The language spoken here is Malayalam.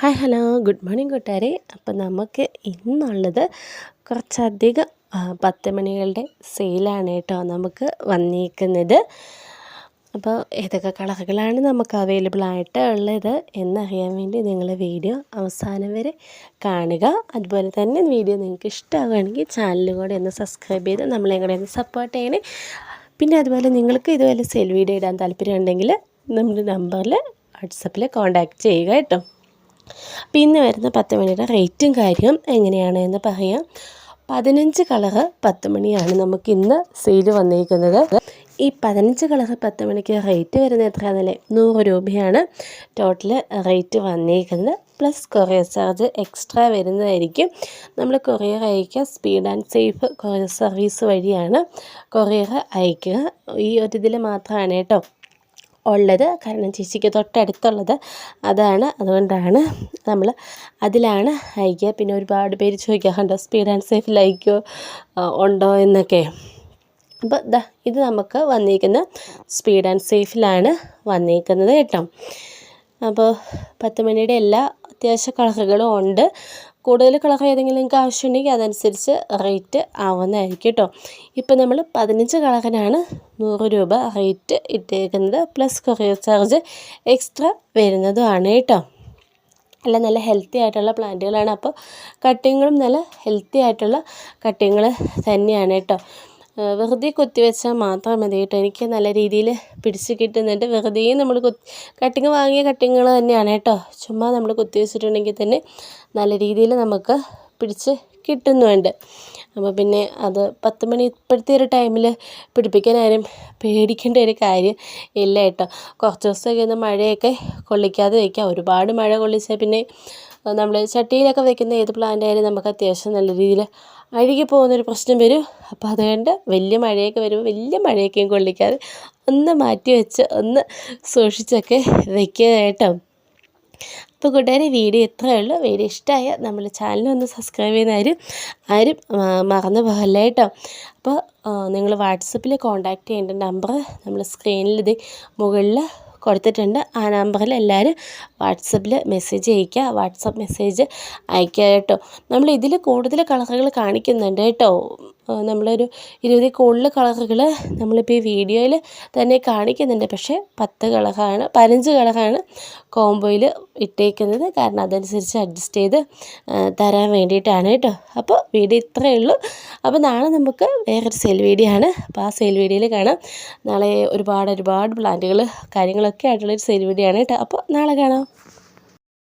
Hi hello. ഗുഡ് മോർണിംഗ് കൂട്ടുകാരെ. അപ്പോൾ നമുക്ക് ഇന്നുള്ളത് കുറച്ചധികം പത്ത് മണികളുടെ സെയിലാണ് കേട്ടോ നമുക്ക് വന്നിരിക്കുന്നത്. അപ്പോൾ ഏതൊക്കെ കളറുകളാണ് നമുക്ക് അവൈലബിൾ ആയിട്ട് ഉള്ളത് എന്നറിയാൻ വേണ്ടി നിങ്ങൾ വീഡിയോ അവസാനം വരെ കാണുക. അതുപോലെ തന്നെ വീഡിയോ നിങ്ങൾക്ക് ഇഷ്ടമാവുകയാണെങ്കിൽ ചാനൽ കൂടെ ഒന്ന് സബ്സ്ക്രൈബ് ചെയ്ത് നമ്മളെ കൂടെ ഒന്ന് സപ്പോർട്ട് ചെയ്യണേ. പിന്നെ അതുപോലെ നിങ്ങൾക്ക് ഇതുപോലെ സെയിൽ വീഡിയോ ഇടാൻ താല്പര്യം ഉണ്ടെങ്കിൽ നമ്മുടെ നമ്പറിൽ വാട്സപ്പിൽ കോൺടാക്റ്റ് ചെയ്യുക കേട്ടോ. ഇന്ന് വരുന്ന പത്ത് മണിയുടെ റേറ്റും കാര്യം എങ്ങനെയാണ് എന്ന് പറയാം. പതിനഞ്ച് കളറ് പത്ത് മണിയാണ് നമുക്ക് ഇന്ന് സെയിൽ വന്നിരിക്കുന്നത്. ഈ പതിനഞ്ച് കളറ് പത്ത് മണിക്ക് റേറ്റ് വരുന്നത് എത്രയാണെന്നല്ലേ? നൂറ് രൂപയാണ് ടോട്ടൽ റേറ്റ് വന്നിരിക്കുന്നത്. പ്ലസ് കൊറിയർ ചാർജ് എക്സ്ട്രാ വരുന്നതായിരിക്കും. നമ്മൾ കൊറിയർ അയക്കുക speed and safe courier service വഴിയാണ് കൊറിയർ അയക്കുക ഈ ഒരു ഇതിൽ മാത്രമാണ് കേട്ടോ. ഉള്ളത്. കാരണം ചേച്ചിക്ക് തൊട്ടടുത്തുള്ളത്. അതാണ്. അതുകൊണ്ടാണ് നമ്മൾ അതിലാണ് അയക്കുക. പിന്നെ ഒരുപാട് പേര് ചോദിക്കാറുണ്ട് സ്പീഡ് ആൻഡ് സേഫ് ലൈക്കോ ഉണ്ടോ? എന്നൊക്കെ. അപ്പോൾ ദാ ഇത് നമുക്ക് വന്നിരിക്കുന്ന സ്പീഡ് ആൻഡ് സേഫിലാണ് വന്നിരിക്കുന്നത് കേട്ടോ. അപ്പോൾ പത്ത് മണിയുടെ എല്ലാ അത്യാവശ്യ കളറുകളും ഉണ്ട്. കൂടുതൽ കളർ ഏതെങ്കിലും നിങ്ങൾക്ക് ആവശ്യമുണ്ടെങ്കിൽ അതനുസരിച്ച് റേറ്റ് ആവുന്നതായിരിക്കും കേട്ടോ. ഇപ്പം നമ്മൾ പതിനഞ്ച് കളറിനാണ് നൂറ് രൂപ റേറ്റ് ഇട്ടേക്കുന്നത്. പ്ലസ് കൊറിയർ ചാർജ് എക്സ്ട്രാ വരുന്നതുമാണ് കേട്ടോ. അല്ല നല്ല ഹെൽത്തി ആയിട്ടുള്ള പ്ലാന്റുകളാണ്. അപ്പോൾ കട്ടിങ്ങുകളും നല്ല ഹെൽത്തി ആയിട്ടുള്ള കട്ടിങ്ങൾ തന്നെയാണ് കേട്ടോ. വെറുതെ കൊത്തിവെച്ചാൽ മാത്രം മതി കേട്ടോ. എനിക്ക് നല്ല രീതിയിൽ പിടിച്ച് കിട്ടുന്നുണ്ട്. വെറുതെ നമ്മൾ കട്ടിങ് വാങ്ങിയ കട്ടിങ്ങുകൾ തന്നെയാണ് കേട്ടോ. ചുമ്മാ നമ്മൾ കുത്തിവെച്ചിട്ടുണ്ടെങ്കിൽ തന്നെ നല്ല രീതിയിൽ നമുക്ക് പിടിച്ച് കിട്ടുന്നുണ്ട്. അപ്പോൾ പിന്നെ അത് പത്ത് മണി ഇപ്പോഴത്തെ ഒരു ടൈമിൽ പിടിപ്പിക്കാൻ പേടിക്കേണ്ട ഒരു കാര്യം ഇല്ല കേട്ടോ. കുറച്ച് ദിവസമൊക്കെ ഒന്ന് മഴയൊക്കെ കൊള്ളിക്കാതെ വയ്ക്കുക ഒരുപാട് മഴ കൊള്ളിച്ചാൽ പിന്നെ നമ്മൾ ചട്ടിയിലൊക്കെ വെക്കുന്ന ഏത് പ്ലാന്റ് ആയാലും നമുക്ക് അത്യാവശ്യം നല്ല രീതിയിൽ അഴുകി പോകുന്നൊരു പ്രശ്നം വരും. അപ്പോൾ അതുകൊണ്ട് വലിയ മഴയൊക്കെ വരുമ്പോൾ വലിയ മഴയൊക്കെയും കൊള്ളിക്കാതെ ഒന്ന് മാറ്റി വെച്ച് ഒന്ന് സൂക്ഷിച്ചൊക്കെ വെക്കുക കേട്ടോ. അപ്പോൾ കൂട്ടുകാരെ വീഡിയോ ഇത്രയേ ഉള്ളൂ. വീഡിയോ ഇഷ്ടമായ നമ്മൾ ചാനലൊന്ന് സബ്സ്ക്രൈബ് ചെയ്യുന്ന ആരും ആരും മറന്നു പോകല്ല കേട്ടോ. അപ്പോൾ നിങ്ങൾ വാട്സപ്പിൽ കോൺടാക്റ്റ് ചെയ്യേണ്ട നമ്പർ നമ്മൾ സ്ക്രീനിൽ ഇത് മുകളിൽ കൊടുത്തിട്ടുണ്ട്. ആ നമ്പറിൽ എല്ലാവരും വാട്സപ്പിൽ മെസ്സേജ് അയയ്ക്കുക. വാട്സപ്പ് മെസ്സേജ് അയക്കുക കേട്ടോ. നമ്മൾ ഇതിൽ കൂടുതൽ കളറുകൾ കാണിക്കുന്നുണ്ട് കേട്ടോ. നമ്മളൊരു ഇരുപതിൽ കൂടുതൽ കളറുകൾ നമ്മളിപ്പോൾ ഈ വീഡിയോയിൽ തന്നെ കാണിക്കുന്നുണ്ട്. പക്ഷേ പത്ത് കളറാണ് പതിനഞ്ച് കളറാണ് കോംബോയിൽ ഇട്ടേക്കുന്നത്. കാരണം അതനുസരിച്ച് അഡ്ജസ്റ്റ് ചെയ്ത് തരാൻ വേണ്ടിയിട്ടാണ് കേട്ടോ. അപ്പോൾ വീഡിയോ ഇത്രയേ ഉള്ളൂ. അപ്പോൾ നാളെ നമുക്ക് വേറൊരു സെയിൽ വീഡിയോ ആണ്. അപ്പോൾ ആ സെയിൽ വീഡിയോയിൽ കാണാം. നാളെ ഒരുപാട് ഒരുപാട് പ്ലാന്റുകൾ കാര്യങ്ങളൊക്കെ ആയിട്ടുള്ളൊരു സെയിൽ വീഡിയോ ആണ് കേട്ടോ. അപ്പോൾ നാളെ കാണാം.